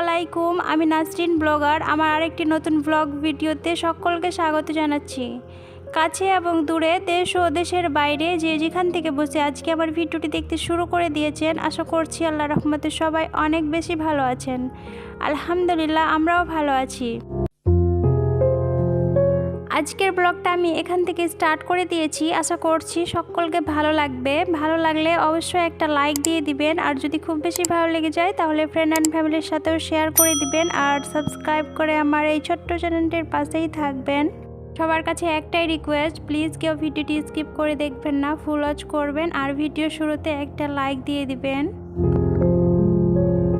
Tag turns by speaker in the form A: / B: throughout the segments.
A: আলাইকুম, আমি নাসরিন ব্লগার। আমার আরেকটি নতুন ব্লগ ভিডিওতে সকলকে স্বাগত জানাচ্ছি। কাছে এবং দূরে দেশ ও দেশের বাইরে যে যেখান থেকে বসে আজকে আমার ভিডিওটি দেখতে শুরু করে দিয়েছেন, আশা করছি আল্লাহ রহমতে সবাই অনেক বেশি ভালো আছেন। আলহামদুলিল্লাহ, আমরাও ভালো আছি। আজকের ব্লগটা আমি এখান থেকে স্টার্ট করে দিয়েছি। আশা করছি সকলকে ভালো লাগবে। ভালো লাগলে অবশ্যই একটা লাইক দিয়ে দিবেন। আর যদি খুব বেশি ভালো লেগে যায়, তাহলে ফ্রেন্ড অ্যান্ড ফ্যামিলির সাথেও শেয়ার করে দিবেন। আর সাবস্ক্রাইব করে আমার এই ছোট্ট চ্যানেলটির পাশেই থাকবেন। সবার কাছে একটাই রিকোয়েস্ট প্লিজ কেউ ভিডিওটি স্কিপ করে দেখবেন না ফুল ওয়াচ করবেন। আর ভিডিও শুরুতে একটা লাইক দিয়ে দিবেন।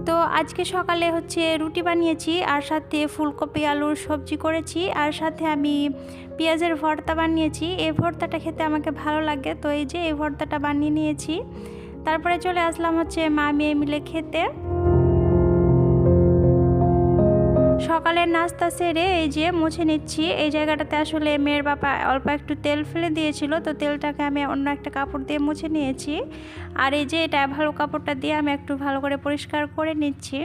A: তো আজকে সকালে হচ্ছে রুটি বানিয়েছি, আর সাথে ফুলকপি, আলুর সবজি করেছি, আর সাথে আমি পেঁয়াজের ভর্তা বানিয়েছি। এই ভর্তাটা খেতে আমাকে ভালো লাগে, তো এই যে এই ভর্তাটা বানিয়ে নিয়েছি। তারপরে চলে আসলাম হচ্ছে মা মেয়ে মিলে খেতে। সকালের নাস্তা সেরে এই যে মুছে নিচ্ছি। এই জায়গাটাতে আসলে মেয়ের বাবা অল্প একটু তেল ফেলে দিয়েছিল, তো তেলটাকে আমি অন্য একটা কাপড় দিয়ে মুছে নিয়েছি। আর এই যে এটা ভালো কাপড়টা দিয়ে আমি একটু ভালো করে পরিষ্কার করে নিচ্ছি।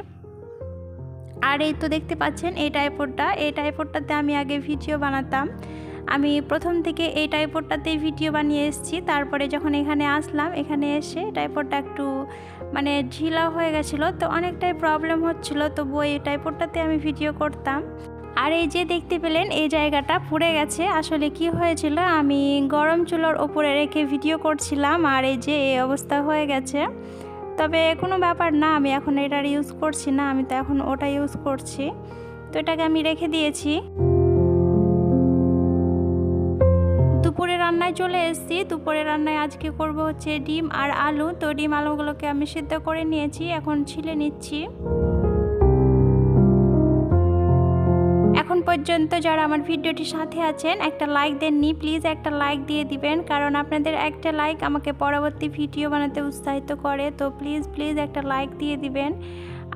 A: আর এই তো দেখতে পাচ্ছেন, এই টাইপোডটা এই টাইপোডটাতে আমি আগে ভিডিও বানাতাম। আমি প্রথম থেকে এই টাইপোডটাতেই ভিডিও বানিয়ে এসেছি। তারপরে যখন এখানে আসলাম, এখানে এসে টাইপোডটা একটু মানে ঢিলা হয়ে গেছিল, তো অনেকটাই প্রবলেম হচ্ছিল। তবু এই টাইপোডটাতে আমি ভিডিও করতাম। আর এই যে দেখতে পেলেন, এই জায়গাটা পুড়ে গেছে। আসলে কি হয়েছিল, আমি গরম চুলোর ওপরে রেখে ভিডিও করছিলাম আর এই যে এই অবস্থা হয়ে গেছে। তবে কোনো ব্যাপার না, আমি এখন এটার ইউজ করছি না, আমি তো এখন ওটা ইউজ করছি। তো এটাকে আমি রেখে দিয়েছি। রান্নায় চলে এসেছি। দুপুরে রান্নায় আজকে করব হচ্ছে ডিম আর আলু। তো ডিম আলুগুলোকে আমি সিদ্ধ করে নিয়েছি। এখন ছিলে নিচ্ছি। এখন পর্যন্ত যারা আমার ভিডিওটির সাথে আছেন, একটা লাইক দেননি প্লিজ একটা লাইক দিয়ে দিবেন। কারণ আপনাদের একটা লাইক আমাকে পরবর্তী ভিডিও বানাতে উৎসাহিত করে। তো প্লিজ প্লিজ একটা লাইক দিয়ে দিবেন।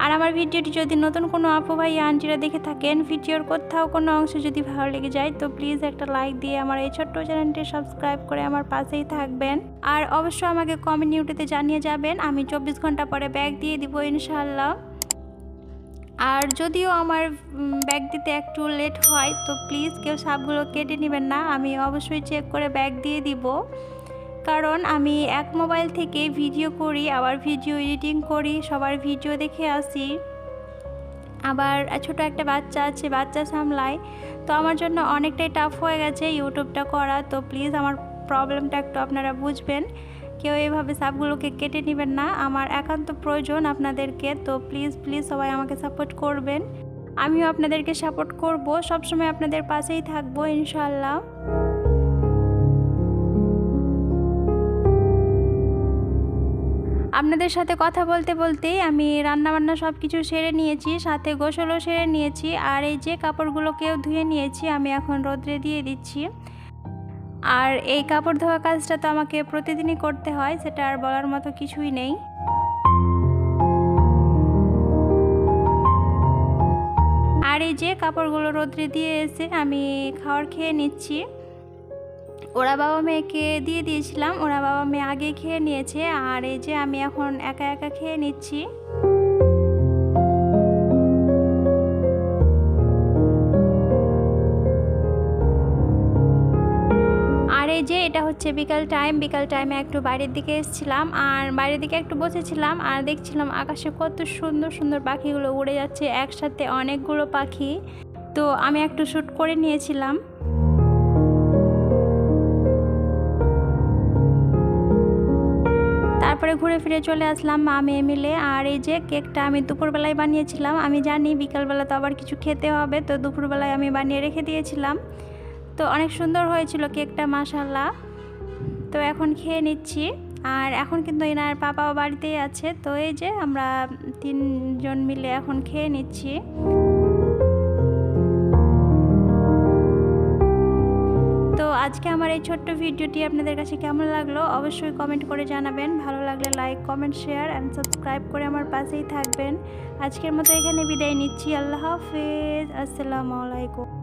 A: আর আমার ভিডিওটি যদি নতুন কোনো আপু ভাই আন্টিরা দেখে থাকেন, ভিডিওর কোথাও কোনো অংশ যদি ভালো লেগে যায়, তো প্লিজ একটা লাইক দিয়ে আমার এই ছোট্ট চ্যানেলটি সাবস্ক্রাইব করে আমার পাশেই থাকবেন। আর অবশ্য আমাকে কমিউনিটিতে জানিয়ে যাবেন, আমি চব্বিশ ঘণ্টা পরে ব্যাগ দিয়ে দিব ইনশাল্লাহ আর যদিও আমার ব্যাগ দিতে একটু লেট হয়, তো প্লিজ কেউ সাপগুলো কেটে নেবেন না, আমি অবশ্যই চেক করে ব্যাগ দিয়ে দিব। কারণ আমি এক মোবাইল থেকে ভিডিও করি, আবার ভিডিও এডিটিং করি, সবার ভিডিও দেখে আসি। আবার ছোট একটা বাচ্চা আছে, বাচ্চা সামলায়। তো আমার জন্য অনেকটাই টাফ হয়ে গেছে ইউটিউবটা করা। তো প্লিজ আমার প্রবলেমটা একটু আপনারা বুঝবেন। কেউ এভাবে সাপগুলোকে কেটে নেবেন না। আমার একান্ত প্রয়োজন আপনাদেরকে। তো প্লিজ প্লিজ সবাই আমাকে সাপোর্ট করবেন। আমিও আপনাদেরকে সাপোর্ট করব। সবসময় আপনাদের পাশেই থাকব ইনশাল্লাহ আপনাদের সাথে কথা বলতে বলতেই আমি রান্নাবান্না সব কিছু সেরে নিয়েছি, সাথে গোসলও সেরে নিয়েছি, আর এই যে কাপড়গুলোকেও ধুয়ে নিয়েছি, আমি এখন রোদ্রে দিয়ে দিচ্ছি। আর এই কাপড় ধোয়া কাজটা তো আমাকে প্রতিদিনই করতে হয়, সেটা আর বলার মতো কিছুই নেই। আর এই যে কাপড়গুলো রোদ্রে দিয়ে এসে আমি খাওয়ার খেয়ে নিচ্ছি। ওরা বাবা মেয়েকে দিয়ে দিয়েছিলাম। ওরা বাবা মেয়ে আগে খেয়ে নিয়েছে, আর এই যে আমি এখন একা একা খেয়ে নিচ্ছি। এই যে এটা হচ্ছে বিকাল টাইম। বিকাল টাইমে একটু বাইরের দিকে এসেছিলাম, আর বাইরের দিকে একটু বসেছিলাম, আর দেখছিলাম আকাশে কত সুন্দর সুন্দর পাখিগুলো উড়ে যাচ্ছে। একসাথে অনেকগুলো পাখি। তো আমি একটু শ্যুট করে নিয়েছিলাম। তারপরে ঘুরে ফিরে চলে আসলাম মা মেয়ে মিলে আর এই যে কেকটা আমি দুপুরবেলায় বানিয়েছিলাম, আমি জানি বিকালবেলা তো আবার কিছু খেতে হবে, তো দুপুরবেলায় আমি বানিয়ে রেখে দিয়েছিলাম। তো অনেক সুন্দর হয়েছিল কেকটা মাসাল্লাহ তো এখন খেয়ে নিচ্ছি। আর এখন কিন্তু এনার পাপাও বাড়িতেই আছে, তো এই যে আমরা তিনজন মিলে এখন খেয়ে নিচ্ছি। আজকে আমার এই ছোট্ট ভিডিওটি আপনাদের কাছে কেমন লাগল অবশ্যই কমেন্ট করে জানাবেন। ভালো লাগলে like comment share and subscribe করে আমার পাশেই থাকবেন। আজকের মতো এখানে বিদায় নিচ্ছি। আল্লাহ হাফেজ। আসসালামু আলাইকুম।